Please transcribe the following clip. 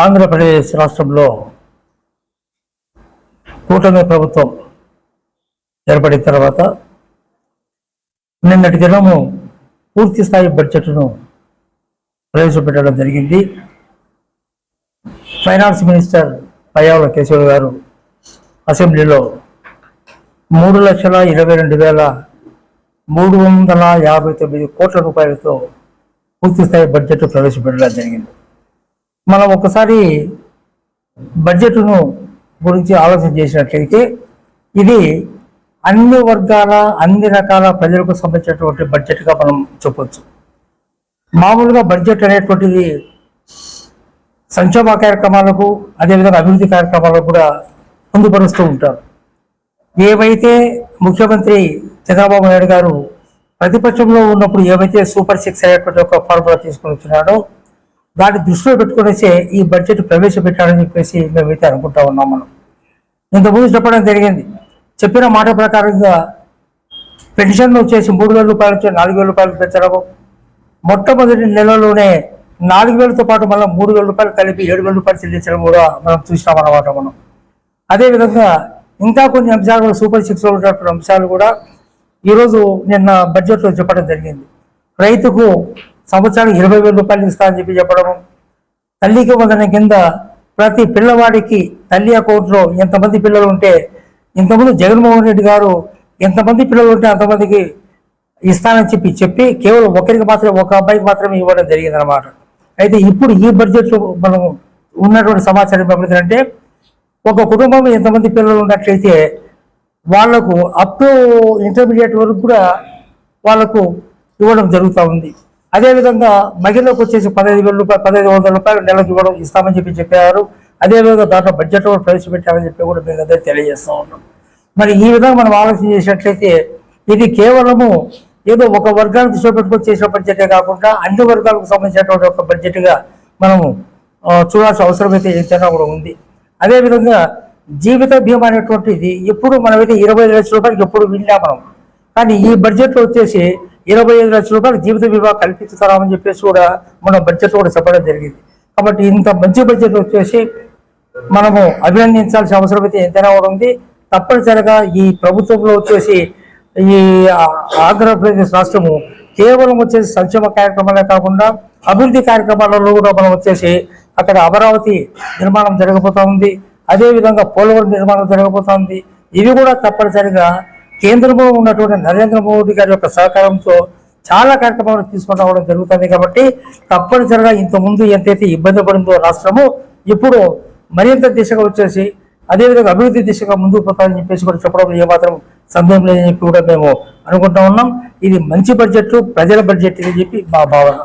ఆంధ్రప్రదేశ్ రాష్ట్రంలో కూటమి ప్రభుత్వం ఏర్పడిన తర్వాత నిన్నటి దినము పూర్తి స్థాయి బడ్జెట్ను ప్రవేశపెట్టడం జరిగింది. ఫైనాన్స్ మినిస్టర్ పయ్యావుల కేశవ్ గారు అసెంబ్లీలో మూడు లక్షల ఇరవై రెండు వేల మూడు వందల యాభై తొమ్మిది కోట్ల రూపాయలతో పూర్తిస్థాయి బడ్జెట్ ప్రవేశపెట్టడం జరిగింది. మనం ఒకసారి బడ్జెట్ను గురించి ఆలోచన చేసినట్లయితే ఇది అన్ని వర్గాల అన్ని రకాల ప్రజలకు సంబంధించినటువంటి బడ్జెట్గా మనం చెప్పొచ్చు. మామూలుగా బడ్జెట్ అనేటువంటిది సంక్షేమ కార్యక్రమాలకు అదేవిధంగా అభివృద్ధి కార్యక్రమాలకు కూడా పొందుపరుస్తూ ఉంటారు. ఏవైతే ముఖ్యమంత్రి చంద్రబాబు నాయుడు గారు ప్రతిపక్షంలో ఉన్నప్పుడు ఏవైతే సూపర్ సిక్స్ అనేటువంటి ఒక ఫార్ములా తీసుకొని వచ్చినాడో దాన్ని దృష్టిలో పెట్టుకునేసే ఈ బడ్జెట్ ప్రవేశపెట్టాలని చెప్పేసి మేమైతే అనుకుంటా ఉన్నాం మనం. ఇంతకుముందు చెప్పడం జరిగింది. చెప్పిన మాట ప్రకారంగా పెన్షన్ వచ్చేసి మూడు వేల రూపాయల నుంచి నాలుగు వేల రూపాయలు పెంచడము. మొట్టమొదటి నెలలోనే నాలుగు వేలతో పాటు మళ్ళీ మూడు వేల రూపాయలు కలిపి ఏడు వేల రూపాయలు చెల్లించడం కూడా మనం చూసినాం అన్నమాట మనం. అదేవిధంగా ఇంకా కొన్ని అంశాలు కూడా సూపర్ సిక్స్లో ఉన్నటువంటి అంశాలు కూడా ఈరోజు నిన్న బడ్జెట్లో చెప్పడం జరిగింది. రైతుకు సంవత్సరానికి ఇరవై వేల రూపాయలు ఇస్తా అని చెప్పి చెప్పడము. తల్లికి వందన కింద ప్రతి పిల్లవాడికి తల్లి అకౌంట్లో ఎంతమంది పిల్లలు ఉంటే ఇంతకుముందు జగన్మోహన్ రెడ్డి గారు ఎంతమంది పిల్లలు ఉంటే అంతమందికి ఇస్తానని చెప్పి చెప్పి కేవలం ఒకరికి మాత్రమే ఒక అబ్బాయికి మాత్రమే ఇవ్వడం జరిగింది అనమాట అయితే ఇప్పుడు ఈ బడ్జెట్లో మనం ఉన్నటువంటి సమాచారం ఏమిటంటే ఒక కుటుంబంలో ఎంతమంది పిల్లలు ఉన్నట్లయితే వాళ్ళకు అప్ టు ఇంటర్మీడియట్ వరకు కూడా వాళ్ళకు ఇవ్వడం జరుగుతూ ఉంది. అదేవిధంగా మహిళలకు వచ్చేసి పదహైదు వేల రూపాయలు పదహైదు వందల రూపాయలు నెలకు ఇవ్వడం ఇస్తామని చెప్పి చెప్పారు. అదేవిధంగా దాంట్లో బడ్జెట్ కూడా ప్రవేశపెట్టామని చెప్పి కూడా మేము అదే తెలియజేస్తూ ఉన్నాం. మరి ఈ విధంగా మనం ఆలోచన చేసినట్లయితే ఇది కేవలము ఏదో ఒక వర్గానికి దృష్టిలో పెట్టుకొని చేసిన బడ్జెటే కాకుండా అన్ని వర్గాలకు సంబంధించినటువంటి ఒక బడ్జెట్గా మనము చూడాల్సిన అవసరం అయితే ఎంతైనా కూడా ఉంది. అదేవిధంగా జీవిత బీమా అనేటువంటిది ఎప్పుడు మనమైతే ఇరవై లక్షల రూపాయలకి ఎప్పుడు విన్నాం మనం. కానీ ఈ బడ్జెట్లో వచ్చేసి ఇరవై ఐదు లక్షల రూపాయలు జీవిత బీమా కల్పిస్తామని చెప్పేసి కూడా మన బడ్జెట్ కూడా చెప్పడం జరిగింది. కాబట్టి ఇంత మంచి బడ్జెట్ వచ్చేసి మనము అభినందించాల్సిన అవసరం అయితే ఎంతైనా కూడా ఉంది. తప్పనిసరిగా ఈ ప్రభుత్వంలో వచ్చేసి ఈ ఆంధ్రప్రదేశ్ రాష్ట్రము కేవలం వచ్చేసి సంక్షేమ కార్యక్రమాలే కాకుండా అభివృద్ధి కార్యక్రమాలలో కూడా మనం వచ్చేసి అక్కడ అమరావతి నిర్మాణం జరగబోతోంది అదేవిధంగా పోలవరం నిర్మాణం జరగబోతోంది ఇవి కూడా తప్పనిసరిగా కేంద్రంలో ఉన్నటువంటి నరేంద్ర మోడీ గారి యొక్క సహకారంతో చాలా కార్యక్రమాలు తీసుకొని రావడం జరుగుతుంది కాబట్టి తప్పనిసరిగా ఇంతకుముందు ఎంతైతే ఇబ్బంది పడిందో రాష్ట్రము ఇప్పుడు మరింత దిశగా వచ్చేసి అదేవిధంగా అభివృద్ధి దిశగా ముందుకు పోతామని చెప్పేసి కూడా చెప్పడం ఏమాత్రం సందేహం లేదని చెప్పి కూడా మేము అనుకుంటా ఉన్నాం. ఇది మంచి బడ్జెట్ ప్రజల బడ్జెట్ అని చెప్పి మా భావన.